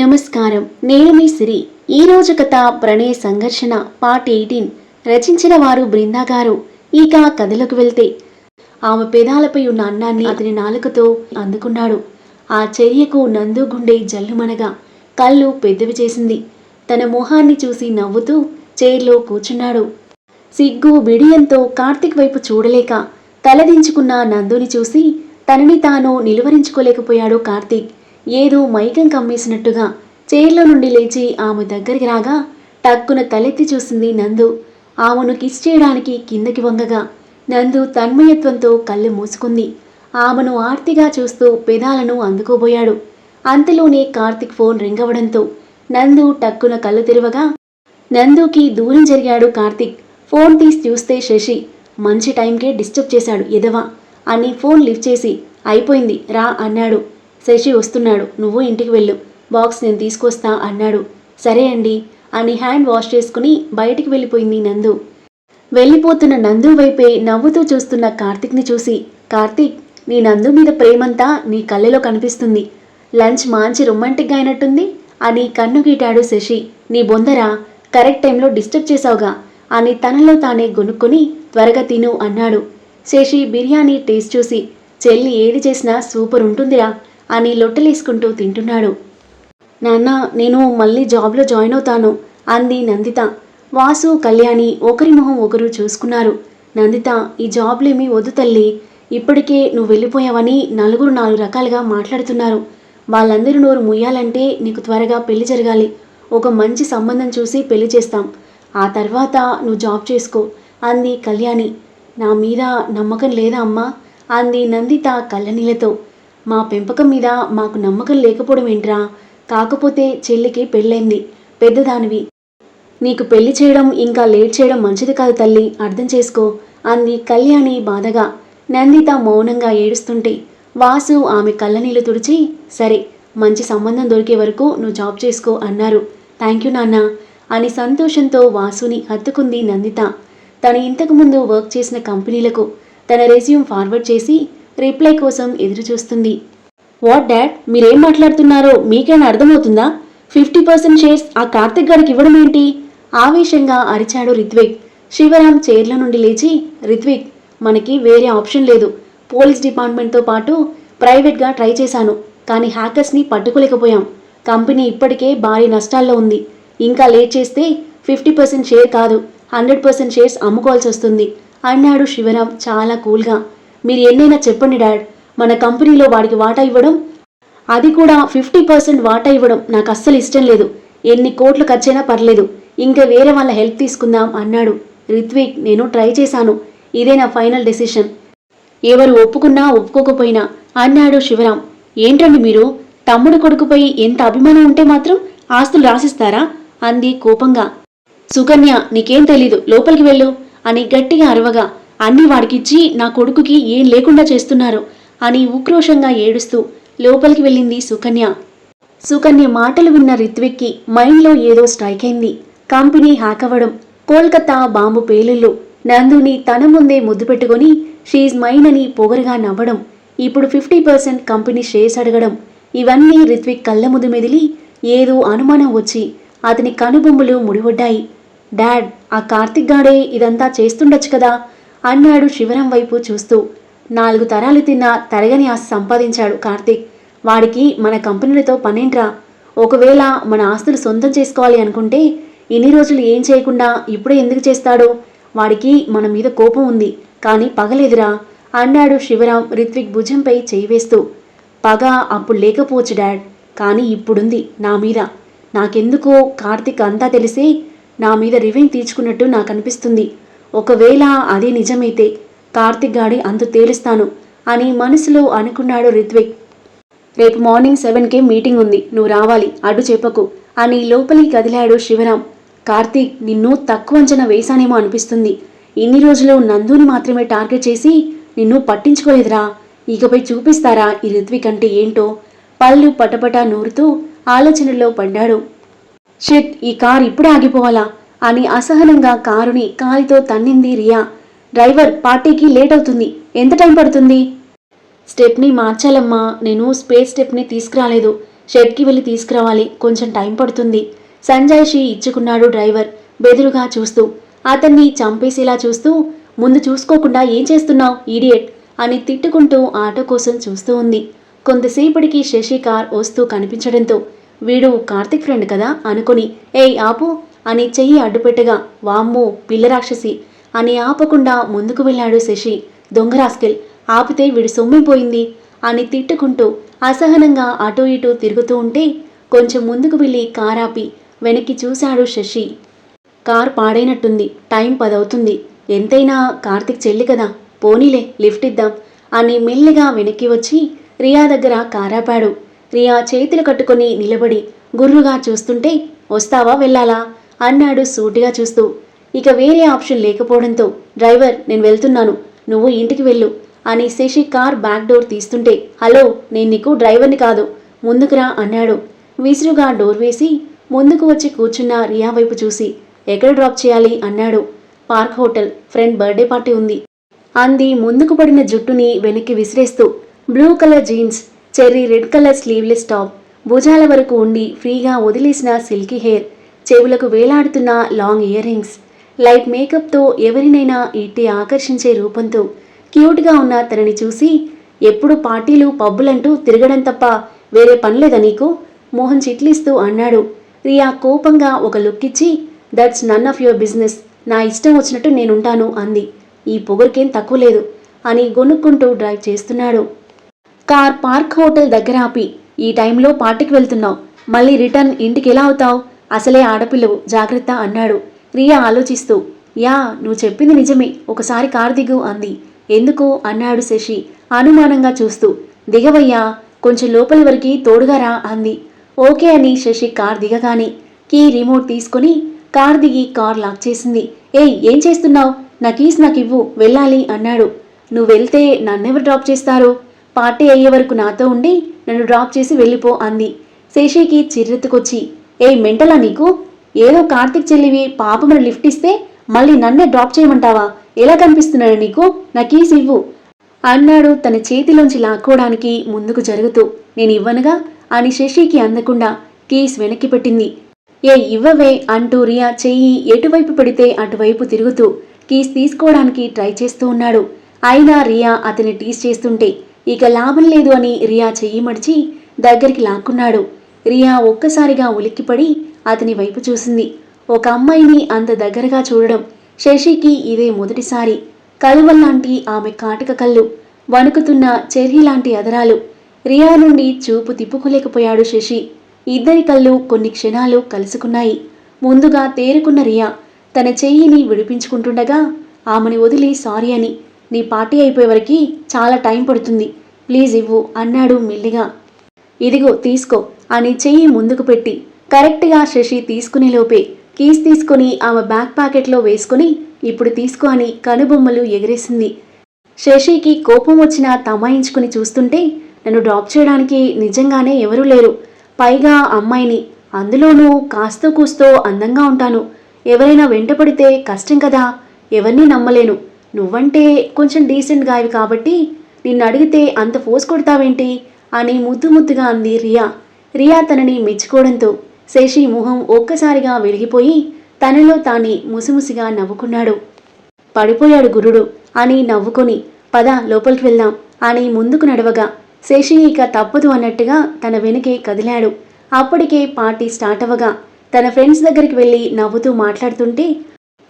నమస్కారం. నేను మీ సిరి. ఈ రోజు కథ ప్రణయ సంఘర్షణ పార్ట్ ఎయిటీన్. రచించిన వారు బృందా గారు. ఇక కథలకు వెళ్తే ఆమె పెదాలపై ఉన్న అన్నాన్ని అతని నాలుకతో అందుకున్నాడు. ఆ చర్యకు నందు గుండె జల్లుమనగా కళ్ళు పెద్దవి చేసింది. తన మొహాన్ని చూసి నవ్వుతూ చైర్లో కూర్చున్నాడు. సిగ్గు బిడియంతో కార్తిక్ వైపు చూడలేక తలదించుకున్న నందుని చూసి తనని తాను నిలువరించుకోలేకపోయాడు కార్తీక్. ఏదో మైకం కమ్మేసినట్టుగా చైర్లో నుండి లేచి ఆమె దగ్గరికి రాగా టక్కున తలెత్తి చూసింది నందు. ఆమెను కిస్ చేయడానికి కిందకి వంగగా నందు తన్మయత్వంతో కళ్ళు మూసుకుంది. ఆమెను ఆర్తిగా చూస్తూ పెదాలను అందుకోబోయాడు. అంతలోనే కార్తిక్ ఫోన్ రింగ్ అవ్వడంతో నందు టక్కున కళ్ళు తెరవగా నందుకి దూరం జరిగాడు కార్తిక్. ఫోన్ తీసి చూస్తే శశి మంచి టైంకే డిస్టర్బ్ చేశాడు ఎదవా అని ఫోన్ లిఫ్ట్ చేసి అయిపోయింది రా అన్నాడు. శశి వస్తున్నాడు. నువ్వు ఇంటికి వెళ్ళు. బాక్స్ నేను తీసుకొస్తా అన్నాడు. సరే అండి. అని హ్యాండ్ వాష్ చేసుకుని బయటికి వెళ్ళిపోయింది నందు. వెళ్ళిపోతున్న నందు వైపే నవ్వుతూ చూస్తున్న కార్తిక్ని చూసి కార్తీక్ నీ నందు మీద ప్రేమంతా నీ కళ్ళలో కనిపిస్తుంది. లంచ్ మంచి రొమాంటిక్గా అయినట్టుంది అని కన్ను గీటాడు శశి. నీ బొందరా కరెక్ట్ టైంలో డిస్టర్బ్ చేసావుగా అని తనలో తానే గొనుక్కొని త్వరగా తిను అన్నాడు. శశి బిర్యానీ టేస్ట్ చూసి చెల్లి ఏది చేసినా సూపర్ ఉంటుందిరా. అని లొట్టలేసుకుంటూ తింటున్నాడు. నాన్న నేను మళ్ళీ జాబ్లో జాయిన్ అవుతాను అంది నందిత. వాసు కళ్యాణి ఒకరి మొహం ఒకరు చూసుకున్నారు. నందిత ఈ జాబ్లేమీ వద్దు తల్లి ఇప్పటికే నువ్వు వెళ్ళిపోయావని నలుగురు నాలుగు రకాలుగా మాట్లాడుతున్నారు. వాళ్ళందరూ నోరు ముయ్యాలంటే నీకు త్వరగా పెళ్ళి జరగాలి. ఒక మంచి సంబంధం చూసి పెళ్ళి చేస్తాం. ఆ తర్వాత నువ్వు జాబ్ చేసుకో అంది కళ్యాణి. నా మీద నమ్మకం లేదా అమ్మా అంది నందిత కళ్ళనీళ్ళతో మా పెంపకం మీద మాకు నమ్మకం లేకపోవడం ఏంట్రా? కాకపోతే చెల్లికి పెళ్ళైంది. పెద్దదానివి. నీకు పెళ్ళి చేయడం ఇంకా లేట్ చేయడం మంచిది కాదు తల్లి. అర్థం చేసుకో. అంది కళ్యాణి బాధగా. నందిత మౌనంగా ఏడుస్తుంటే వాసు ఆమె కళ్ళనీళ్ళు తుడిచి సరే మంచి సంబంధం దొరికే వరకు నువ్వు జాబ్ చేసుకో అన్నారు. థ్యాంక్ యూ నాన్న అని సంతోషంతో వాసుని హత్తుకుంది నందిత. తను ఇంతకుముందు వర్క్ చేసిన కంపెనీలకు తన రెజ్యూమ్ ఫార్వర్డ్ చేసి రిప్లై కోసం ఎదురు చూస్తుంది వాట్ డాడ్? మీరేం మాట్లాడుతున్నారో మీకైనా అర్థమవుతుందా? ఫిఫ్టీ పర్సెంట్ షేర్స్ ఆ కార్తిక్ గారికి ఇవ్వడం ఏంటి? ఆవేశంగా అరిచాడు రిత్విక్. శివరాం చైర్ల నుండి లేచి రిత్విక్ మనకి వేరే ఆప్షన్ లేదు. పోలీస్ డిపార్ట్మెంట్తో పాటు ప్రైవేట్గా ట్రై చేశాను కానీ హ్యాకర్స్ని పట్టుకోలేకపోయాం. కంపెనీ ఇప్పటికే భారీ నష్టాల్లో ఉంది. ఇంకా లేట్ చేస్తే ఫిఫ్టీ పర్సెంట్ షేర్ కాదు హండ్రెడ్ పర్సెంట్ షేర్స్ అమ్ముకోవాల్సి వస్తుంది అన్నాడు శివరాం చాలా కూల్గా. మీరు ఎన్నైనా చెప్పండి డాడ్. మన కంపెనీలో వాడికి వాటా ఇవ్వడం అది కూడా ఫిఫ్టీ పర్సెంట్ వాటా ఇవ్వడం నాకు అస్సలు ఇష్టం లేదు. ఎన్ని కోట్లు ఖర్చైనా పర్లేదు. ఇంకా వేరే వాళ్ళ హెల్ప్ తీసుకుందాం అన్నాడు. రిత్విక్ నేను ట్రై చేశాను. ఇదే నా ఫైనల్ డెసిషన్. ఎవరు ఒప్పుకున్నా ఒప్పుకోకపోయినా అన్నాడు శివరాం ఏంటండి మీరు? తమ్ముడు కొడుకుపై ఎంత అభిమానం ఉంటే మాత్రం ఆస్తులు రాసిస్తారా? అంది కోపంగా. సుకన్య నీకేం తెలీదు. లోపలికి వెళ్ళు అని గట్టిగా అరవగా. అన్ని వాడికిచ్చి నా కొడుకుకి ఏం లేకుండా చేస్తున్నారు అని ఉక్రోషంగా ఏడుస్తూ లోపలికి వెళ్ళింది సుకన్య. సుకన్య మాటలు విన్న రిత్విక్కి మైండ్లో ఏదో స్ట్రైక్ అయింది. కంపెనీ హ్యాక్ అవ్వడం కోల్కతా బాంబు పేలుళ్ళు నందుని తన ముందే ముద్దు పెట్టుకొని షీజ్ మైన్ అని పొగరుగా నవ్వడం ఇప్పుడు ఫిఫ్టీ పర్సెంట్ కంపెనీ షేర్స్ అడగడం ఇవన్నీ రిత్విక్ కళ్ళ ముద్దు మెదిలి ఏదో అనుమానం వచ్చి అతని కనుబొమ్మలు ముడివడ్డాయి డాడ్ ఆ కార్తిక్ గాడే ఇదంతా చేస్తుండొచ్చు కదా? అన్నాడు శివరం వైపు చూస్తూ. నాలుగు తరాలు తిన్న తరగని ఆస్తి సంపాదించాడు కార్తీక్. వాడికి మన కంపెనీలతో పనేంట్రా? ఒకవేళ మన ఆస్తులు సొంతం చేసుకోవాలి అనుకుంటే ఇన్ని రోజులు ఏం చేయకుండా ఇప్పుడే ఎందుకు చేస్తాడో? వాడికి మన మీద కోపం ఉంది కానీ పగలేదురా అన్నాడు శివరాం రిత్విక్ భుజంపై చేయి వేస్తూ. పగ అప్పుడు లేకపోవచ్చు డాడ్ కానీ ఇప్పుడుంది నా మీద. నాకెందుకో కార్తిక్ అంతా తెలిసి నా మీద రివెంజ్ తీర్చుకున్నట్టు నాకు అనిపిస్తుంది. ఒకవేళ అది నిజమైతే కార్తిక్ గాడి అంతు తేలుస్తాను అని మనసులో అనుకున్నాడు రిత్విక్. రేపు మార్నింగ్ సెవెన్కే మీటింగ్ ఉంది నువ్వు రావాలి అడ్డు చెప్పకు అని లోపలికి కదిలాడు శివరాం. కార్తీక్ నిన్ను తక్కువ అంచనా వేశానేమో అనిపిస్తుంది. ఇన్ని రోజులు నందుని మాత్రమే టార్గెట్ చేసి నిన్ను పట్టించుకోలేదురా. ఇకపై చూపిస్తారా ఈ రిత్విక్ అంటే ఏంటో? పళ్ళు పటపట నూరుతూ ఆలోచనలో పడ్డాడు షిట్ ఈ కార్ ఇప్పుడే ఆగిపోవాలా? అని అసహనంగా కారుని కాలితో తన్నింది రియా. డ్రైవర్ పార్టీకి లేట్ అవుతుంది ఎంత టైం పడుతుంది? స్టెప్ని మార్చాలమ్మా. నేను స్పేస్ స్టెప్ని తీసుకురాలేదు. షెడ్కి వెళ్ళి తీసుకురావాలి. కొంచెం టైం పడుతుంది. సంజాయిషి ఇచ్చుకున్నాడు డ్రైవర్ బెదురుగా చూస్తూ. అతన్ని చంపేసేలా చూస్తూ ముందు చూసుకోకుండా ఏం చేస్తున్నావు ఈడియట్? అని తిట్టుకుంటూ ఆటో కోసం చూస్తూ ఉంది. కొంతసేపటికి శశి కార్ వస్తూ కనిపించడంతో వీడు కార్తిక్ ఫ్రెండ్ కదా? అనుకుని ఏయ్ ఆపు అని చెయ్యి అడ్డుపెట్టగా వామ్మో పిల్లరాక్షసి అని ఆపకుండా ముందుకు వెళ్ళాడు శశి. దొంగరాస్కెల్ ఆపితే వీడు సొమ్మిపోయింది అని తిట్టుకుంటూ అసహనంగా అటూ ఇటూ తిరుగుతూ ఉంటే కొంచెం ముందుకు వెళ్ళి కారాపి వెనక్కి చూశాడు శశి. కార్ పాడైనట్టుంది టైం పదవుతుంది. ఎంతైనా కార్తిక్ చెల్లి కదా పోనీలే లిఫ్ట్ ఇద్దాం! అని మెల్లిగా వెనక్కి వచ్చి రియా దగ్గర కారాపాడు రియా చేతులు కట్టుకొని నిలబడి గుర్రుగా చూస్తుంటే వస్తావా వెళ్ళాలా? అన్నాడు సూటిగా చూస్తూ. ఇక వేరే ఆప్షన్ లేకపోవడంతో డ్రైవర్ నేను వెళ్తున్నాను. నువ్వు ఇంటికి వెళ్ళు అని శశి కార్ బ్యాక్ డోర్ తీస్తుంటే హలో నేను నీకు డ్రైవర్ని కాదు. ముందుకురా అన్నాడు. విసురుగా డోర్ వేసి ముందుకు వచ్చి కూర్చున్న రియా వైపు చూసి ఎక్కడ డ్రాప్ చేయాలి? అన్నాడు. Park Hotel. Friend birthday party ఉంది. అంది ముందుకు పడిన జుట్టుని వెనక్కి విసిరేస్తూ blue colour jeans cherry red colour sleeveless top భుజాల వరకు ఉండి ఫ్రీగా వదిలేసిన సిల్కీ హెయిర్ చెవులకు వేలాడుతున్న లాంగ్ ఇయర్ రింగ్స్. లైట్ మేకప్తో ఎవరినైనా ఇట్టి ఆకర్షించే రూపంతో క్యూట్గా ఉన్న తనని చూసి ఎప్పుడు పార్టీలు పబ్బులంటూ తిరగడం తప్ప వేరే పనిలేదా నీకు? మోహన్ చిట్లిస్తూ అన్నాడు. రియా కోపంగా ఒక లుక్ ఇచ్చి that's none of your business నా ఇష్టం వచ్చినట్టు నేనుంటాను అంది. ఈ పొగరికేం తక్కువ లేదు అని గొనుక్కుంటూ డ్రైవ్ చేస్తున్నాడు. కార్ పార్క్ హోటల్ దగ్గర ఆపి ఈ టైంలో పార్టీకి వెళ్తున్నావు. మళ్ళీ రిటర్న్ ఇంటికి ఎలా అవుతావు? అసలే ఆడపిల్లవు జాగ్రత్త అన్నాడు. రియా ఆలోచిస్తూ యా నువ్వు చెప్పింది నిజమే. ఒకసారి కార్ దిగు అంది. ఎందుకు? అన్నాడు శశి అనుమానంగా చూస్తూ. దిగవయ్యా కొంచెం లోపలి వరకు తోడుగారా అంది. ఓకే అని శశి కార్ దిగగానే కీ రిమోట్ తీసుకొని కార్ దిగి కార్ లాక్ చేసింది. ఏయ్ ఏం చేస్తున్నావు? నా కీస్ నాకు ఇవ్వు వెళ్ళాలి అన్నాడు. నువ్వు వెళ్తే నన్నెవరు డ్రాప్ చేస్తారు? పార్టీ అయ్యే వరకు నాతో ఉండి నన్ను డ్రాప్ చేసి వెళ్ళిపో అంది. శేషికి చిర్రెత్తుకొచ్చి ఏ మెంటలా నీకు? ఏదో కార్తిక్ చెల్లివి పాపమని లిఫ్ట్ ఇస్తే మళ్ళీ నన్నే డ్రాప్ చేయమంటావా? ఎలా కనిపిస్తున్నాడు నీకు? నా కీస్ ఇవ్వు. అన్నాడు తన చేతిలోంచి లాక్కోవడానికి ముందుకు జరుగుతూ. నేను ఇవ్వనుగా? అని శశికి అందకుండా కీస్ వెనక్కి పెట్టింది. ఏ ఇవ్వవే అంటూ రియా చెయ్యి ఎటువైపు పడితే అటువైపు తిరుగుతూ కీస్ తీసుకోవడానికి ట్రై చేస్తూ ఉన్నాడు. అయినా రియా అతని టీస్ చేస్తుంటే ఇక లాభం లేదు అని రియా చెయ్యి మడిచి దగ్గరికి లాక్కున్నాడు. రియా ఒక్కసారిగా ఉలిక్కిపడి అతని వైపు చూసింది. ఒక అమ్మాయిని అంత దగ్గరగా చూడడం శశికి ఇదే మొదటిసారి. కలువల్లాంటి ఆమె కాటక కళ్ళు వణుకుతున్న చెర్రీ లాంటి అదరాలు. రియా నుండి చూపు తిప్పుకోలేకపోయాడు శశి. ఇద్దరి కళ్ళు కొన్ని క్షణాలు కలుసుకున్నాయి. ముందుగా తేరుకున్న రియా తన చెయ్యిని విడిపించుకుంటుండగా ఆమెని వదిలి సారీ అని నీ పార్టీ అయిపోయేవరకు చాలా టైం పడుతుంది. ప్లీజ్ ఇవ్వు అన్నాడు మెల్లిగా. ఇదిగో తీసుకో అని చెయ్యి ముందుకు పెట్టి కరెక్ట్గా శశి తీసుకునే లోపే కీస్ తీసుకొని ఆమె బ్యాక్ ప్యాకెట్లో వేసుకుని ఇప్పుడు తీసుకో అని కనుబొమ్మలు ఎగిరేసింది. శశికి కోపం వచ్చినా తమాయించుకుని చూస్తుంటే నన్ను డ్రాప్ చేయడానికి నిజంగానే ఎవరూ లేరు. పైగా అమ్మాయిని అందులోనూ కాస్తో కూస్తో అందంగా ఉంటాను. ఎవరైనా వెంటపడితే కష్టం కదా ఎవరిని నమ్మలేను. నువ్వంటే కొంచెం డీసెంట్ గాయవి కాబట్టి నిన్ను అడిగితే అంత ఫోర్స్ కొడతావేంటి? అని ముద్దు ముద్దుగా అంది రియా. రియా తనని మెచ్చుకోవడంతో శేషి మొహం ఒక్కసారిగా వెలిగిపోయి తనలో తాని ముసిముసిగా నవ్వుకున్నాడు. పడిపోయాడు గురుడు అని నవ్వుకొని పద లోపలికి వెళ్దాం అని ముందుకు నడవగా శేషి ఇక తప్పదు అన్నట్టుగా తన వెనుకే కదిలాడు. అప్పటికే పార్టీ స్టార్ట్ అవ్వగా తన ఫ్రెండ్స్ దగ్గరికి వెళ్ళి నవ్వుతూ మాట్లాడుతుంటే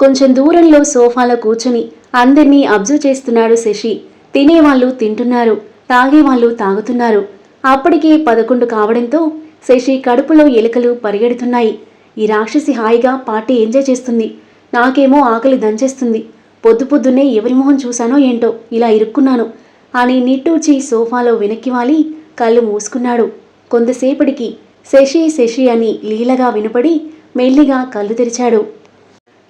కొంచెం దూరంలో సోఫాలో కూర్చుని అందరినీ అబ్జర్వ్ చేస్తున్నాడు శశి తినేవాళ్ళు తింటున్నారు. తాగేవాళ్ళు తాగుతున్నారు. అప్పటికే పదకొండు కావడంతో శశి కడుపులో ఎలుకలు పరిగెడుతున్నాయి. ఈ రాక్షసి హాయిగా పార్టీ ఎంజాయ్ చేస్తుంది. నాకేమో ఆకలి దంచేస్తుంది. పొద్దు పొద్దున్నే ఎవరి మొహం చూశానో ఏంటో ఇలా ఇరుక్కున్నాను అని నిట్టూర్చి సోఫాలో వెనక్కి వాలి కళ్ళు మూసుకున్నాడు. కొంతసేపటికి శశి శశి అని లీలగా వినపడి మెల్లిగా కళ్ళు తెరిచాడు.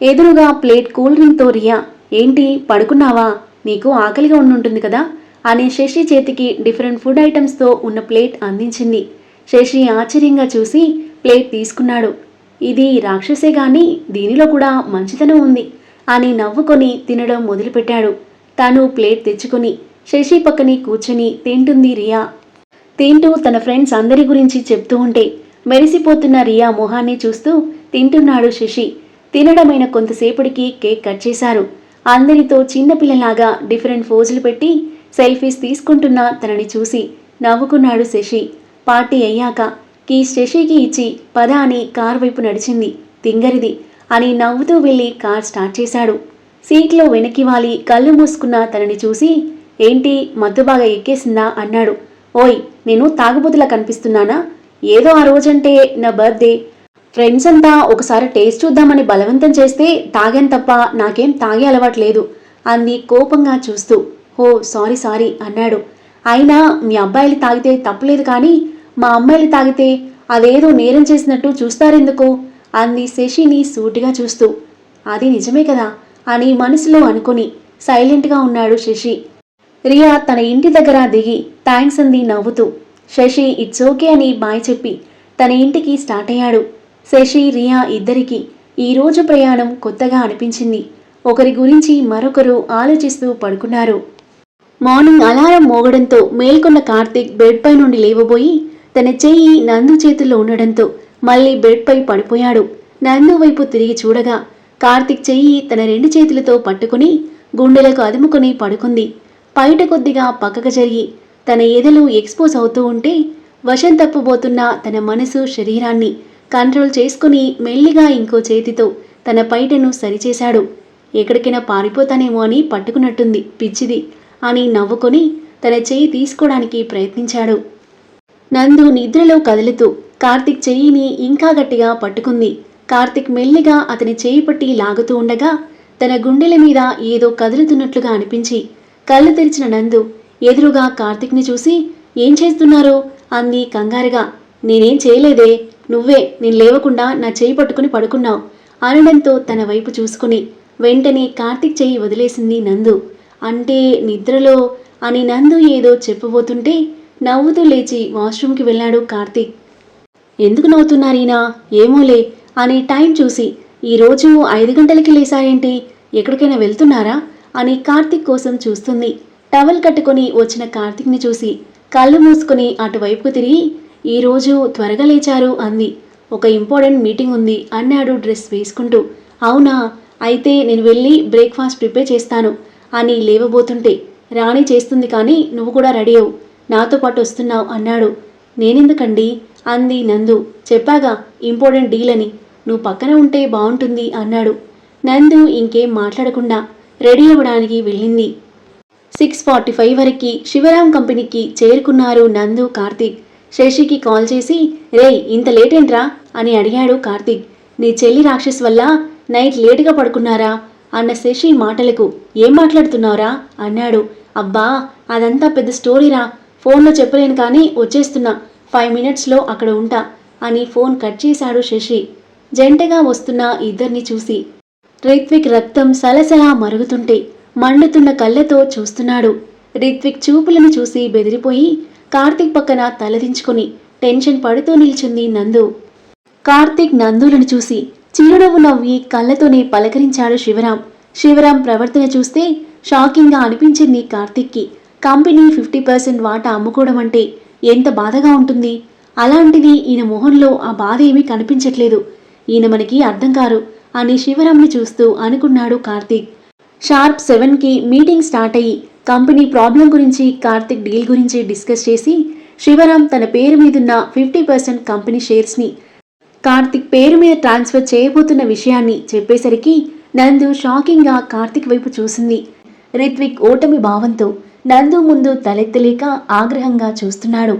ఎదురుగా ప్లేట్ కూల్ డ్రింక్తో రియా ఏంటి పడుకున్నావా? నీకు ఆకలిగా ఉండుంటుంది కదా? అని శశి చేతికి డిఫరెంట్ ఫుడ్ ఐటమ్స్తో ఉన్న ప్లేట్ అందించింది. శశి ఆశ్చర్యంగా చూసి ప్లేట్ తీసుకున్నాడు. ఇది రాక్షసే గాని దీనిలో కూడా మంచితనం ఉంది అని నవ్వుకొని తినడం మొదలుపెట్టాడు. తను ప్లేట్ తెచ్చుకొని శశి పక్కనే కూర్చుని తింటుంది రియా. తింటూ తన ఫ్రెండ్స్ అందరి గురించి చెప్తూ ఉంటే మెరిసిపోతున్న రియా మొహాన్ని చూస్తూ తింటున్నాడు శశి. తినడమైన కొంతసేపటికి కేక్ కట్ చేశారు. అందరితో చిన్నపిల్లలాగా డిఫరెంట్ ఫోజులు పెట్టి సెల్ఫీస్ తీసుకుంటున్న తనని చూసి నవ్వుకున్నాడు శశి. పార్టీ అయ్యాక కీ శశికి ఇచ్చి పద అని కార్ వైపు నడిచింది. తింగరిది అని నవ్వుతూ వెళ్ళి కార్ స్టార్ట్ చేశాడు. సీట్లో వెనక్కి వాలి కళ్ళు మూసుకున్న తనని చూసి ఏంటి మత్తు బాగా ఎక్కేసిందా? అన్నాడు. ఓయ్ నేను తాగుబోతులా కనిపిస్తున్నానా? ఏదో ఆ రోజంటే నా బర్త్డే. ఫ్రెండ్స్ అంతా ఒకసారి టేస్ట్ చూద్దామని బలవంతం చేస్తే తాగాను తప్ప నాకేం తాగే అలవాట్లేదు అంది కోపంగా చూస్తూ. ఓ సారీ సారీ అన్నాడు. అయినా మీ అబ్బాయిలు తాగితే తప్పులేదు కానీ మా అమ్మాయిలు తాగితే అదేదో నేరం చేసినట్టు చూస్తారెందుకు? అంది శశిని సూటిగా చూస్తూ. అది నిజమే కదా అని మనసులో అనుకుని సైలెంట్గా ఉన్నాడు శశి. రియా తన ఇంటి దగ్గర దిగి థ్యాంక్స్ అంది నవ్వుతూ. శశి ఇట్స్ ఓకే అని బాయ్ చెప్పి తన ఇంటికి స్టార్ట్ అయ్యాడు. శశి రియా ఇద్దరికి ఈరోజు ప్రయాణం కొత్తగా అనిపించింది. ఒకరి గురించి మరొకరు ఆలోచిస్తూ పడుకున్నారు. మార్నింగ్ అలారం మోగడంతో మేల్కొన్న కార్తీక్ బెడ్పై నుండి లేవబోయి తన చెయ్యి నందు చేతుల్లో ఉండడంతో మళ్ళీ బెడ్పై పడిపోయాడు. నందు వైపు తిరిగి చూడగా కార్తీక్ చెయ్యి తన రెండు చేతులతో పట్టుకుని గుండెలకు అదుముకుని పడుకుంది. పైట కొద్దిగా పక్కకు జరిగి తన ఎదలు ఎక్స్పోజ్ అవుతూ ఉంటే వశం తప్పబోతున్న తన మనసు శరీరాన్ని కంట్రోల్ చేసుకుని మెల్లిగా ఇంకో చేతితో తన పైటను సరిచేశాడు. ఎక్కడికైనా పారిపోతానేమో అని పట్టుకున్నట్టుంది పిచ్చిది. అని నవ్వుకొని తన చేయి తీసుకోవడానికి ప్రయత్నించాడు. నందు నిద్రలో కదులుతూ కార్తిక్ చెయ్యిని ఇంకా గట్టిగా పట్టుకుంది. కార్తిక్ మెల్లిగా అతని చేయి పట్టి లాగుతూ ఉండగా తన గుండెల మీద ఏదో కదులుతున్నట్లుగా అనిపించి కళ్ళు తెరిచిన నందు ఎదురుగా కార్తిక్ని చూసి ఏం చేస్తున్నారు? అంది కంగారుగా. నేనేం చేయలేదే. నువ్వే. నేను లేవకుండా నా చేయి పట్టుకుని పడుకున్నావు. అనడంతో తన వైపు చూసుకుని వెంటనే కార్తిక్ చేయి వదిలేసింది నందు. అంటే నిద్రలో అని నందు ఏదో చెప్పబోతుంటే నవ్వుతూ లేచి వాష్రూమ్కి వెళ్ళాడు కార్తీక్. ఎందుకు నవ్వుతున్నారీనా ఏమోలే అని టైం చూసి ఈరోజు ఐదు గంటలకి లేసారేంటి ఎక్కడికైనా వెళ్తున్నారా? అని కార్తీక్ కోసం చూస్తుంది. టవల్ కట్టుకొని వచ్చిన కార్తీక్ని చూసి కళ్ళు మూసుకొని అటువైపుకు తిరిగి ఈరోజు త్వరగా లేచారు అంది. ఒక ఇంపార్టెంట్ మీటింగ్ ఉంది అన్నాడు డ్రెస్ వేసుకుంటూ. అవునా? అయితే నేను వెళ్ళి బ్రేక్ఫాస్ట్ ప్రిపేర్ చేస్తాను అని లేవబోతుంటే రాణి చేస్తుంది కానీ నువ్వు కూడా రెడీ అవు. నాతో పాటు వస్తున్నావు అన్నాడు. నేనెందుకండి? అంది నందు. చెప్పాగా ఇంపార్టెంట్ డీల్ అని నువ్వు పక్కన ఉంటే బాగుంటుంది అన్నాడు. నందు ఇంకేం మాట్లాడకుండా రెడీ అవ్వడానికి వెళ్ళింది. సిక్స్ ఫార్టీ ఫైవ్ వరకు శివరాం కంపెనీకి చేరుకున్నారు నందు కార్తీక్. శశికి కాల్ చేసి రేయ్ ఇంత లేట్ ఏంట్రా అని అడిగాడు కార్తీక్. నీ చెల్లి రాక్షస్ వల్ల నైట్ లేటుగా పడుకున్నారా? అన్న శశి మాటలకు ఏం మాట్లాడుతున్నావురా? అన్నాడు. అబ్బా అదంతా పెద్ద స్టోరీరా. ఫోన్లో చెప్పలేను కానీ వచ్చేస్తున్నా. ఫైవ్ మినిట్స్లో అక్కడ ఉంటా అని ఫోన్ కట్ చేశాడు శశి. జంటగా వస్తున్న ఇద్దరిని చూసి రిత్విక్ రక్తం సలసలా మరుగుతుంటే మండుతున్న కళ్ళతో చూస్తున్నాడు. రిత్విక్ చూపులను చూసి బెదిరిపోయి కార్తిక్ పక్కన తలదించుకుని టెన్షన్ పడుతూ నిల్చుంది నందు. కార్తిక్ నందులను చూసి చిరునవ్వు నవ్వి కళ్ళతోనే పలకరించాడు శివరాం. శివరాం ప్రవర్తన చూస్తే షాకింగ్గా అనిపించింది కార్తిక్కి. కంపెనీ ఫిఫ్టీ పర్సెంట్ వాటా అమ్ముకోవడం అంటే ఎంత బాధగా ఉంటుంది? అలాంటిది ఈయన మొహంలో ఆ బాధ ఏమీ కనిపించట్లేదు. ఈయన మనకి అర్థం కారు అని శివరాంని చూస్తూ అనుకున్నాడు కార్తీక్. షార్ప్ సెవెన్కి మీటింగ్ స్టార్ట్ అయ్యి కంపెనీ ప్రాబ్లం గురించి కార్తిక్ డీల్ గురించి డిస్కస్ చేసి శివరాం తన పేరు మీదున్న ఫిఫ్టీ పర్సెంట్ కంపెనీ షేర్స్ని కార్తిక్ పేరు మీద ట్రాన్స్ఫర్ చేయబోతున్న విషయాన్ని చెప్పేసరికి నందు షాకింగ్గా కార్తిక్ వైపు చూసింది. రిత్విక్ ఓటమి భావంతో నందు ముందు తలెత్తలేక ఆగ్రహంగా చూస్తున్నాడు.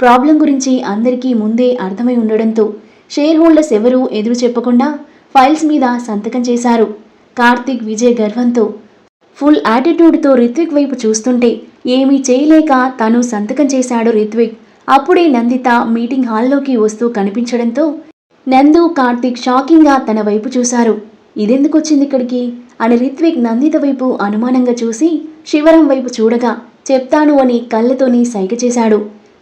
ప్రాబ్లం గురించి అందరికీ ముందే అర్థమై ఉండడంతో షేర్ హోల్డర్స్ ఎవరూ ఎదురు చెప్పకుండా ఫైల్స్ మీద సంతకం చేశారు. కార్తిక్ విజయ్ గర్వంతో ఫుల్ యాటిట్యూడ్తో రిత్విక్ వైపు చూస్తుంటే ఏమీ చేయలేక తను సంతకం చేశాడు రిత్విక్. అప్పుడే నందిత మీటింగ్ హాల్లోకి వస్తూ కనిపించడంతో నందు కార్తిక్ షాకింగ్గా తన వైపు చూశారు. ఇదెందుకు వచ్చింది ఇక్కడికి? అని రిత్విక్ నందిత వైపు అనుమానంగా చూసి శివరం వైపు చూడగా చెప్తాను అని కళ్ళతోని సైగ చేశాడు.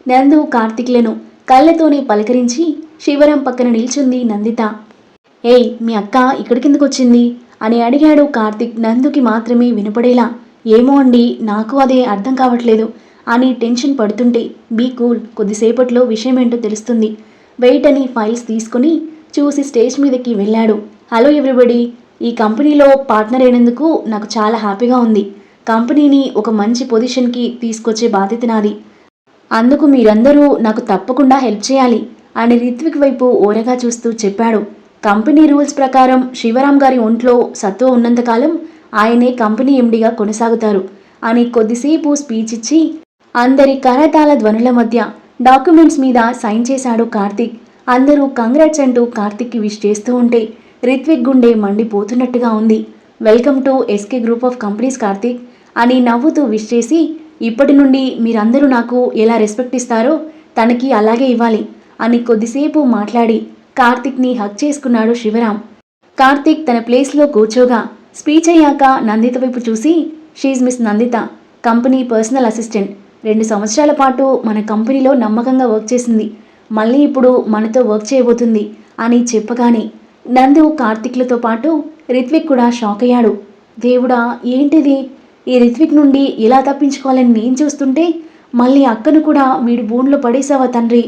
నందు కార్తిక్లను కళ్ళతోనే పలకరించి శివరం పక్కన నిల్చుంది నందిత. ఏయ్ మీ అక్క ఇక్కడికెందుకు వచ్చింది అని అడిగాడు కార్తిక్ నందుకి మాత్రమే వినపడేలా. ఏమో అండి నాకు అదే అర్థం కావట్లేదు. అని టెన్షన్ పడుతుంటే బీ కూల్ కొద్దిసేపట్లో విషయం ఏంటో తెలుస్తుంది. వెయిట్ అని ఫైల్స్ తీసుకుని చూసి స్టేజ్ మీదకి వెళ్ళాడు. హలో ఎవ్రీబడి ఈ కంపెనీలో పార్ట్నర్ అయినందుకు నాకు చాలా హ్యాపీగా ఉంది. కంపెనీని ఒక మంచి పొజిషన్కి తీసుకొచ్చే బాధ్యత నాది. అందుకు మీరందరూ నాకు తప్పకుండా హెల్ప్ చేయాలి అని రిత్విక్ వైపు ఓరగా చూస్తూ చెప్పాడు. కంపెనీ రూల్స్ ప్రకారం శివరాం గారి ఒంట్లో సత్వ ఉన్నంతకాలం ఆయనే కంపెనీ ఎండిగా కొనసాగుతారు అని కొద్దిసేపు స్పీచ్ ఇచ్చి అందరి కరతాల ధ్వనుల మధ్య డాక్యుమెంట్స్ మీద సైన్ చేశాడు కార్తిక్. అందరూ కంగ్రాట్స్ అంటూ కార్తిక్కి విష్ చేస్తూ ఉంటే రిత్విక్ గుండె మండిపోతున్నట్టుగా ఉంది. Welcome to SK group of companies Karthik. అని నవ్వుతూ విష్ చేసి ఇప్పటి నుండి మీరందరూ నాకు ఎలా రెస్పెక్ట్ ఇస్తారో తనకి అలాగే ఇవ్వాలి అని కొద్దిసేపు మాట్లాడి కార్తిక్ని హక్ చేసుకున్నాడు శివరాం కార్తిక్ తన ప్లేస్లో కూర్చోగా స్పీచ్ అయ్యాక నందిత వైపు చూసి she's miss Nandita company personal assistant. రెండు సంవత్సరాల పాటు మన కంపెనీలో నమ్మకంగా వర్క్ చేసింది. మళ్ళీ ఇప్పుడు మనతో వర్క్ చేయబోతుంది అని చెప్పగానే నందు కార్తిక్లతో పాటు రిత్విక్ కూడా షాక్ అయ్యాడు. దేవుడా ఏంటిది? ఈ రిత్విక్ నుండి ఎలా తప్పించుకోవాలని నేను చూస్తుంటే మళ్ళీ అక్కను కూడా వీడి బోన్లో పడేసావా తండ్రి?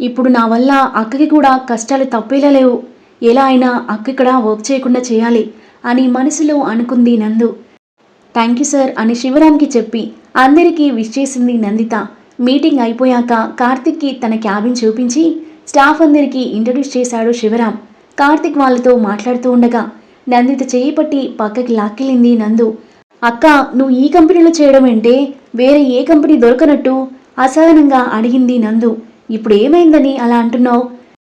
ఇప్పుడు నా వల్ల అక్కకి కూడా కష్టాలు తప్పేలా లేవు. ఎలా అయినా అక్క ఇక్కడ వర్క్ చేయకుండా చేయాలి అని మనసులో అనుకుంది నందు. థ్యాంక్ యూ సార్ అని శివరామ్కి చెప్పి అందరికీ విష్ చేసింది నందిత. మీటింగ్ అయిపోయాక కార్తిక్కి తన క్యాబిన్ చూపించి స్టాఫ్ అందరికీ ఇంట్రడ్యూస్ చేశాడు శివరాం కార్తిక్ వాళ్ళతో మాట్లాడుతూ ఉండగా నందిత చేయి పట్టి పక్కకి లాక్కెళ్ళింది నందు. అక్క నువ్వు ఈ కంపెనీలో చేయడం అంటే వేరే ఏ కంపెనీ దొరకనట్టు? అసహనంగా అడిగింది నందు. ఇప్పుడు ఏమైందని అలా అంటున్నావు?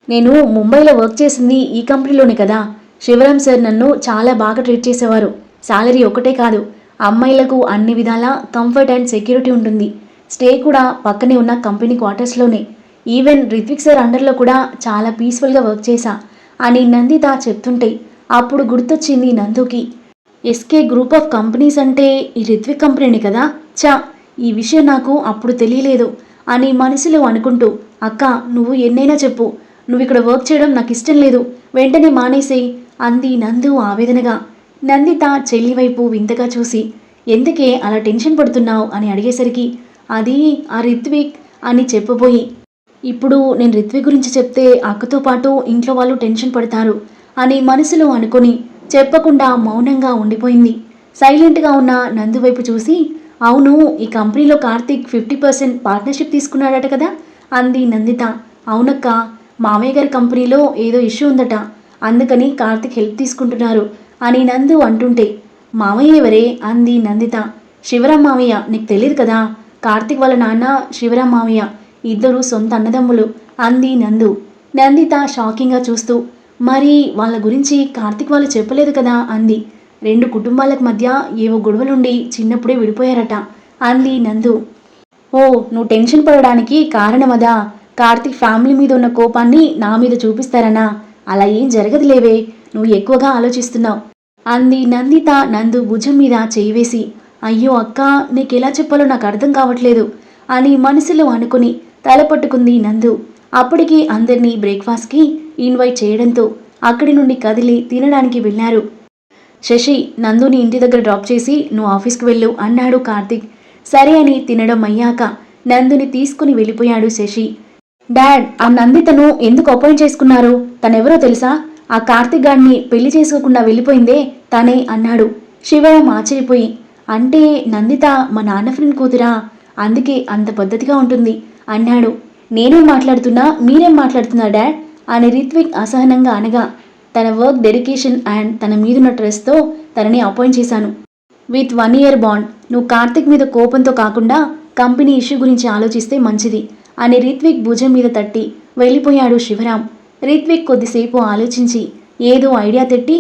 నేను ముంబైలో వర్క్ చేసింది ఈ కంపెనీలోనే కదా. శివరాం సార్ నన్ను చాలా బాగా ట్రీట్ చేసేవారు. శాలరీ ఒకటే కాదు. అమ్మాయిలకు అన్ని విధాలా కంఫర్ట్ అండ్ సెక్యూరిటీ ఉంటుంది. స్టే కూడా పక్కనే ఉన్న కంపెనీ క్వార్టర్స్లోనే. ఈవెన్ రిత్విక్ సార్ అండర్లో కూడా చాలా పీస్ఫుల్గా వర్క్ చేశా అని నందిత చెప్తుంటే అప్పుడు గుర్తొచ్చింది నందుకి. ఎస్కే గ్రూప్ ఆఫ్ కంపెనీస్ అంటే ఈ రిత్విక్ కంపెనీని కదా? చా ఈ విషయం నాకు అప్పుడు తెలియలేదు అని మనసులో అనుకుంటూ అక్క నువ్వు ఎన్నైనా చెప్పు. నువ్వు ఇక్కడ వర్క్ చేయడం నాకు ఇష్టం లేదు. వెంటనే మానేసేయి అంది నందు ఆవేదనగా. నందిత చెల్లి వైపు వింతగా చూసి ఎందుకే అలా టెన్షన్ పడుతున్నావు? అని అడిగేసరికి అది ఆ రిత్విక్ అని చెప్పబోయి ఇప్పుడు నేను రిత్విక్ గురించి చెప్తే అక్కతో పాటు ఇంట్లో వాళ్ళు టెన్షన్ పడతారు అని మనసులో అనుకొని చెప్పకుండా మౌనంగా ఉండిపోయింది. సైలెంట్గా ఉన్న నందు వైపు చూసి అవును ఈ కంపెనీలో కార్తీక్ ఫిఫ్టీ పర్సెంట్ పార్ట్నర్షిప్ తీసుకున్నాడట కదా? అంది నందిత. అవునక్క మామయ్య గారి కంపెనీలో ఏదో ఇష్యూ ఉందట అందుకని కార్తీక్ హెల్ప్ తీసుకుంటున్నారు అని నందు అంటుంటే మామయ్య ఎవరే? అంది నందిత. శివరాం మామయ్య నీకు తెలియదు కదా? కార్తిక్ వాళ్ళ నాన్న శివరాం మామయ్య ఇద్దరు సొంత అన్నదమ్ములు అంది నందు. నందిత షాకింగ్గా చూస్తూ మరి వాళ్ళ గురించి కార్తిక్ వాళ్ళు చెప్పలేదు కదా? అంది. రెండు కుటుంబాలకు మధ్య ఏవో గొడవలుండి చిన్నప్పుడే విడిపోయారట అంది నందు. ఓ నువ్వు టెన్షన్ పడడానికి కారణమదా కార్తిక్ ఫ్యామిలీ మీద ఉన్న కోపాన్ని నా మీద చూపిస్తారనా? అలా ఏం జరగదులేవే నువ్వు ఎక్కువగా ఆలోచిస్తున్నావు. అంది నందిత నందు భుజం మీద చేయి వేసి. అయ్యో అక్క నీకెలా చెప్పాలో నాకు అర్థం కావట్లేదు అని మనసులో అనుకుని తల పట్టుకుంది నందు. అప్పటికి అందరినీ బ్రేక్ఫాస్ట్కి ఇన్వైట్ చేయడంతో అక్కడి నుండి కదిలి తినడానికి వెళ్ళారు. శశి నందుని ఇంటి దగ్గర డ్రాప్ చేసి నువ్వు ఆఫీస్కి వెళ్ళు అన్నాడు కార్తిక్. సరే అని తినడం అయ్యాక నందుని తీసుకుని వెళ్ళిపోయాడు శశి. డాడ్ ఆ నందితను ఎందుకు అపాయింట్ చేసుకున్నారు? తనెవరో తెలుసా? ఆ కార్తిక్ గాడిని పెళ్ళి చేసుకోకుండా వెళ్ళిపోయిందే తనే అన్నాడు. శివరాం ఆశ్చర్యపోయి అంటే నందిత మా నాన్న ఫ్రెండ్ కూతురా? అందుకే అంత పద్ధతిగా ఉంటుంది అన్నాడు. నేనేం మాట్లాడుతున్నా మీరేం మాట్లాడుతున్నా డాడ్? అని రిత్విక్ అసహనంగా అనగా తన వర్క్ డెడికేషన్ అండ్ తన మీదున్న ట్రెస్తో తనని అపాయింట్ చేశాను. With one year bond. నువ్వు కార్తిక్ మీద కోపంతో కాకుండా కంపెనీ ఇష్యూ గురించి ఆలోచిస్తే మంచిది. అని రిత్విక్ భుజం మీద తట్టి వెళ్ళిపోయాడు శివరాం. రిత్విక్ కొద్దిసేపు ఆలోచించి ఏదో ఐడియా తెట్టి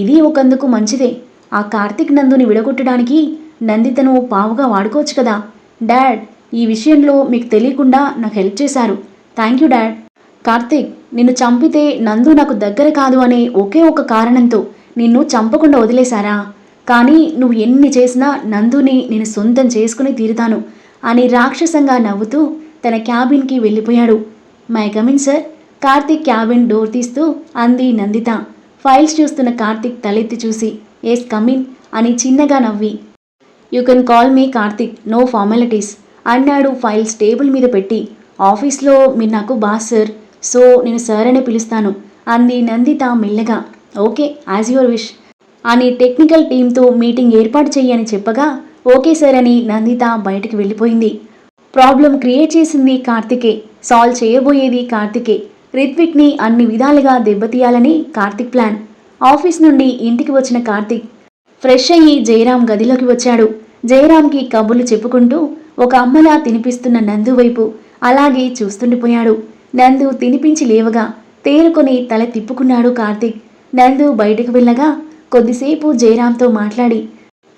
ఇది ఒకందుకు మంచిదే. ఆ కార్తిక్ నందుని విడగొట్టడానికి నందితను పావుగా వాడుకోవచ్చు కదా. డాడ్ ఈ విషయంలో మీకు తెలియకుండా నాకు హెల్ప్ చేశారు. Thank you dad. కార్తిక్ నిన్ను చంపితే నందు నాకు దగ్గర కాదు అనే ఒకే ఒక కారణంతో నిన్ను చంపకుండా వదిలేశారా? కానీ నువ్వు ఎన్ని చేసినా నందుని నేను సొంతం చేసుకుని తీరుతాను అని రాక్షసంగా నవ్వుతూ తన క్యాబిన్కి వెళ్ళిపోయాడు. May come in sir. Karthik cabin door తీస్తూ అంది నందిత. ఫైల్స్ చూస్తున్న కార్తిక్ తలెత్తి చూసి ఎస్ కమిన్? అని చిన్నగా నవ్వి. You can call me Karthik. No formalities అన్నాడు ఫైల్స్ టేబుల్ మీద పెట్టి. ఆఫీస్లో మీరు నాకు బాస్ సార్. సో నేను సార్ అనే పిలుస్తాను అంది నందిత మెల్లగా. ఓకే యాజ్ యువర్ విష్ అని టెక్నికల్ టీంతో మీటింగ్ ఏర్పాటు చేయని చెప్పగా ఓకే సార్ అని నందిత బయటికి వెళ్ళిపోయింది. ప్రాబ్లం క్రియేట్ చేసింది కార్తికే సాల్వ్ చేయబోయేది కార్తికే. రిత్విక్ని అన్ని విధాలుగా దెబ్బతీయాలని కార్తిక్ ప్లాన్. ఆఫీస్ నుండి ఇంటికి వచ్చిన కార్తిక్ ఫ్రెష్ అయ్యి జయరాం గదిలోకి వచ్చాడు. జయరాంకి కబుర్లు చెప్పుకుంటూ ఒక అమ్మలా తినిపిస్తున్న నందు వైపు అలాగే చూస్తుండిపోయాడు నందు తినిపించి లేవగా తేరుకొని తల తిప్పుకున్నాడు కార్తిక్. నందు బయటకు వెళ్ళగా కొద్దిసేపు జయరాంతో మాట్లాడి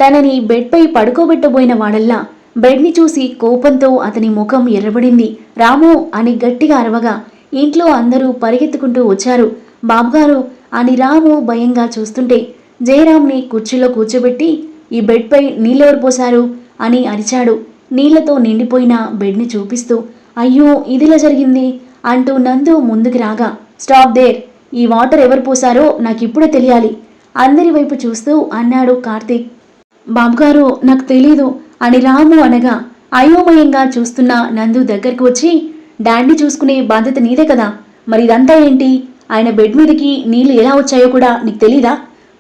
తనని బెడ్పై పడుకోబెట్టబోయిన వాడల్లా బెడ్ని చూసి కోపంతో అతని ముఖం ఎర్రబడింది. రాము అని గట్టిగా అరవగా ఇంట్లో అందరూ పరిగెత్తుకుంటూ వచ్చారు. బాబుగారు అని రాము భయంగా చూస్తుంటే జయరామ్ని కుర్చీలో కూర్చోబెట్టి ఈ బెడ్పై నీళ్ళెవరు పోశారు? అని అరిచాడు. నీళ్ళతో నిండిపోయిన బెడ్ని చూపిస్తూ అయ్యో ఇదిలా జరిగింది? అంటూ నందు ముందుకు రాగా స్టాప్ దేర్ ఈ వాటర్ ఎవరు పోసారో నాకిప్పుడే తెలియాలి. అందరి వైపు చూస్తూ అన్నాడు కార్తీక్. బాబుగారు నాకు తెలీదు. అని రాము అనగా అయోమయంగా చూస్తున్న నందు దగ్గరకు వచ్చి డాడీ చూసుకునే బాధ్యత నీదే కదా. మరి ఇదంతా ఏంటి? ఆయన బెడ్ మీదకి నీళ్ళు ఎలా వచ్చాయో కూడా నీకు తెలీదా?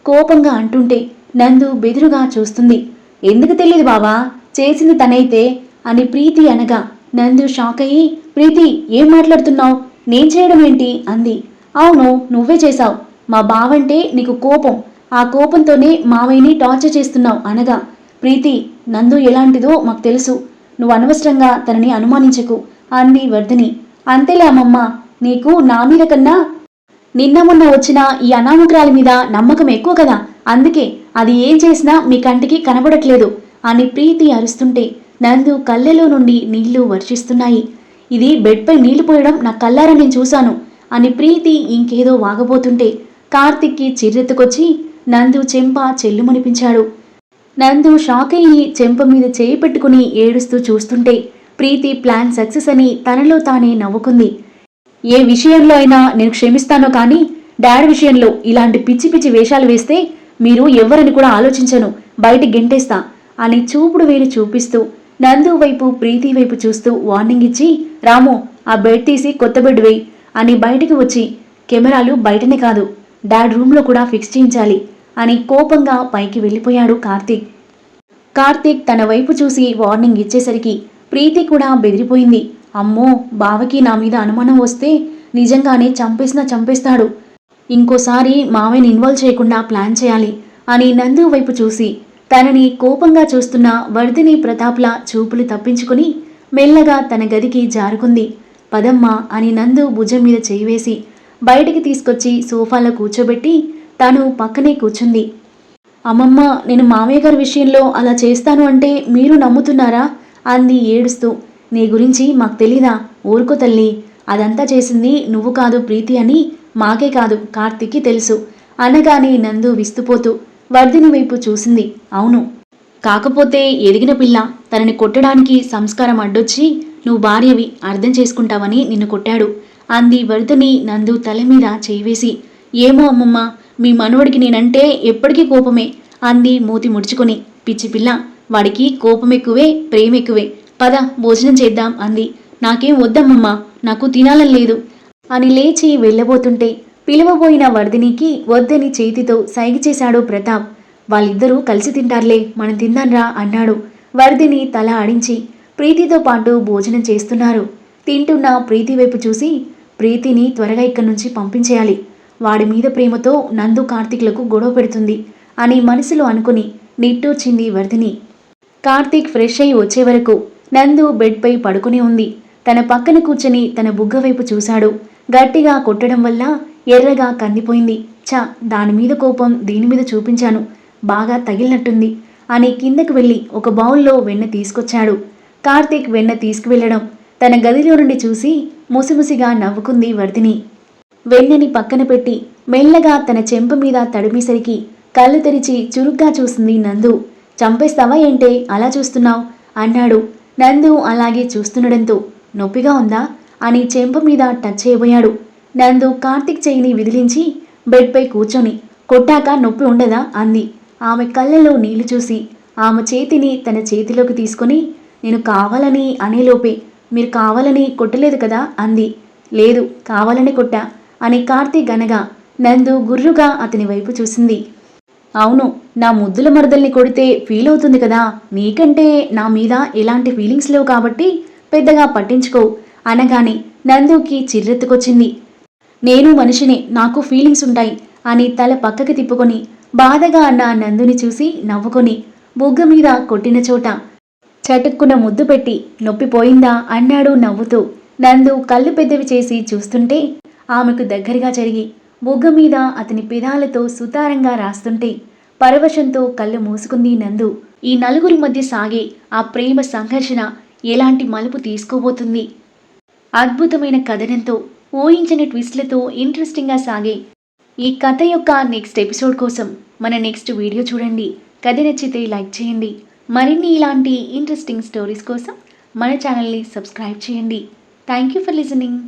కోపంగా అంటుంటే నందు బెదురుగా చూస్తుంది. ఎందుకు తెలియదు బావా? చేసింది తనైతే అని ప్రీతి అనగా నందు షాక్ అయ్యి ప్రీతి ఏం మాట్లాడుతున్నావు? నేను చేయడం ఏంటి? అంది. అవును నువ్వే చేశావు. మా బావంటే నీకు కోపం. ఆ కోపంతోనే మావయ్యని టార్చర్ చేస్తున్నావు అనగా ప్రీతి నందు ఎలాంటిదో మాకు తెలుసు. నువ్వు అనవసరంగా తనని అనుమానించకు అంది వర్ధిని. అంతేలే అమ్మమ్మ నీకు నా మీద కన్నా నిన్న మొన్న వచ్చిన ఈ అనామకురాలి మీద నమ్మకం ఎక్కువ కదా. అందుకే అది ఏం చేసినా మీ కంటికి కనబడట్లేదు అని ప్రీతి అరుస్తుంటే నందు కళ్ళెలో నుండి నీళ్ళు వర్షిస్తున్నాయి. ఇది బెడ్పై నీళ్ళు పోయడం నా కళ్ళారా నేను చూశాను అని ప్రీతి ఇంకేదో వాగబోతుంటే కార్తిక్కి చిర్రెత్తుకొచ్చి నందు చెంప చెల్లుమనిపించాడు. నందు షాక్ అయ్యి చెంప మీద చేయి పెట్టుకుని ఏడుస్తూ చూస్తుంటే ప్రీతి ప్లాన్ సక్సెస్ అని తనలో తానే నవ్వుకుంది. ఏ విషయంలో అయినా నేను క్షమిస్తానో కానీ డాడ్ విషయంలో ఇలాంటి పిచ్చి పిచ్చి వేషాలు వేస్తే మీరు ఎవరని కూడా ఆలోచించను. బయట గెంటేస్తా అని చూపుడు వేలు చూపిస్తూ నందు వైపు ప్రీతి వైపు చూస్తూ వార్నింగ్ ఇచ్చి రాము ఆ బెడ్ తీసి కొత్త బెడ్ వేయి అని బయటికి వచ్చి కెమెరాలు బయటనే కాదు డాడ్ రూమ్లో కూడా ఫిక్స్ చేయించాలి. అని కోపంగా పైకి వెళ్ళిపోయాడు కార్తీక్. కార్తీక్ తన వైపు చూసి వార్నింగ్ ఇచ్చేసరికి ప్రీతి కూడా బెదిరిపోయింది. అమ్మో బావకి నా మీద అనుమానం వస్తే నిజంగానే చంపేసినా చంపేస్తాడు. ఇంకోసారి మావయ్యని ఇన్వాల్వ్ చేయకుండా ప్లాన్ చేయాలి అని నందు వైపు చూసి తనని కోపంగా చూస్తున్న వర్ధిని ప్రతాప్ల చూపులు తప్పించుకుని మెల్లగా తన గదికి జారుకుంది. పదమ్మ అని నందు భుజం మీద చేయివేసి బయటికి తీసుకొచ్చి సోఫాలో కూర్చోబెట్టి తను పక్కనే కూర్చుంది. అమ్మమ్మ నేను మామయ్య గారి విషయంలో అలా చేస్తాను అంటే మీరు నమ్ముతున్నారా? అంది ఏడుస్తూ. నీ గురించి మాకు తెలీదా? ఊరుకో తల్లి. అదంతా చేసింది నువ్వు కాదు ప్రీతి అని మాకే కాదు కార్తిక్కి తెలుసు అనగానే నందు విస్తుపోతూ వర్ధిని వైపు చూసింది. అవును. కాకపోతే ఎదిగిన పిల్ల తనని కొట్టడానికి సంస్కారం అడ్డొచ్చి నువ్వు భార్యవి అర్థం చేసుకుంటావని నిన్ను కొట్టాడు. అంది వర్ధిని నందు తల మీద చేయివేసి ఏమో అమ్మమ్మ మీ మనవడికి నేనంటే ఎప్పటికీ కోపమే అంది మూతి ముడుచుకొని. పిచ్చి పిల్ల వాడికి కోపం ఎక్కువే ప్రేమ ఎక్కువే పద భోజనం చేద్దాం అంది. నాకేం వద్దమ్మమ్మా నాకు తినాలని లేదు అని లేచి వెళ్ళబోతుంటే పిలవబోయిన వర్ధినికి వద్దని చేతితో సైగ చేశాడు ప్రతాప్. వాళ్ళిద్దరూ కలిసి తింటారులే మనం తిందాన్రా అన్నాడు. వర్ధిని తల ఆడించి ప్రీతితో పాటు భోజనం చేస్తున్నారు. తింటున్న ప్రీతి వైపు చూసి ప్రీతిని త్వరగా ఇక్కడి నుంచి పంపించేయాలి. వాడి మీద ప్రేమతో నందు కార్తీక్లకు గొడవ పెడుతుంది అని మనసులో అనుకుని నిట్టూర్చింది వర్ధిని. కార్తీక్ ఫ్రెష్ అయి వచ్చే వరకు నందు బెడ్పై పడుకుని ఉంది. తన పక్కన కూర్చొని తన బుగ్గ వైపు చూశాడు. గట్టిగా కొట్టడం వల్ల ఎర్రగా కందిపోయింది. చ దాని మీద కోపం దీని మీద చూపించాను. బాగా తగిలినట్టుంది అని కిందకు వెళ్ళి ఒక బౌల్లో వెన్న తీసుకొచ్చాడు. కార్తీక్ వెన్న తీసుకువెళ్ళడం తన గదిలో నుండి చూసి ముసిముసిగా నవ్వుకుంది వర్ధిని. వెన్నెని పక్కన పెట్టి మెల్లగా తన చెంప మీద తడిమేసరికి కళ్ళు తెరిచి చురుగ్గా చూసింది నందు. చంపేస్తావా ఏంటే? అలా చూస్తున్నావు? అన్నాడు. నందు అలాగే చూస్తుండడంతో నొప్పిగా ఉందా? అని చెంప మీద టచ్ చేయబోయాడు నందు కార్తిక్ చేయిని విదిలించి బెడ్పై కూర్చొని కొట్టాక నొప్పి ఉండదా? అంది. ఆమె కళ్ళలో నీళ్ళు చూసి ఆమె చేతిని తన చేతిలోకి తీసుకొని నేను కావాలని అనేలోపే మీరు కావాలని కొట్టలేదు కదా? అంది. లేదు కావాలని కొట్టా. అని కార్తీక్ అనగా నందు గుర్రుగా అతని వైపు చూసింది. అవును నా ముద్దుల మరదల్ని కొడితే ఫీల్ అవుతుంది కదా? నీకంటే నా మీద ఎలాంటి ఫీలింగ్స్ లేవు కాబట్టి పెద్దగా పట్టించుకో అనగానే నందుకి చిర్రెత్తుకొచ్చింది. నేను మనిషిని నాకు ఫీలింగ్స్ ఉంటాయి అని తల పక్కకి తిప్పుకొని బాధగా అన్న నందుని చూసి నవ్వుకొని బుగ్గ మీద కొట్టిన చోట చటుక్కున ముద్దు పెట్టి నొప్పిపోయిందా అన్నాడు నవ్వుతూ నందు కళ్ళు పెద్దవి చేసి చూస్తుంటే ఆమెకు దగ్గరగా జరిగి బుగ్గ మీద అతని పెదాలతో సుతారంగా రాస్తుంటే పరవశంతో కళ్ళు మూసుకుంది నందు. ఈ నలుగురి మధ్య సాగే ఆ ప్రేమ సంఘర్షణ ఎలాంటి మలుపు తీసుకోబోతుంది? అద్భుతమైన కథనంతో ఊహించని ట్విస్ట్లతో ఇంట్రెస్టింగ్గా సాగే ఈ కథ యొక్క నెక్స్ట్ ఎపిసోడ్ కోసం మన నెక్స్ట్ వీడియో చూడండి. కథ నచ్చితే లైక్ చేయండి. మరిన్ని ఇలాంటి ఇంట్రెస్టింగ్ స్టోరీస్ కోసం మన ఛానల్ని సబ్స్క్రైబ్ చేయండి. Thank you for listening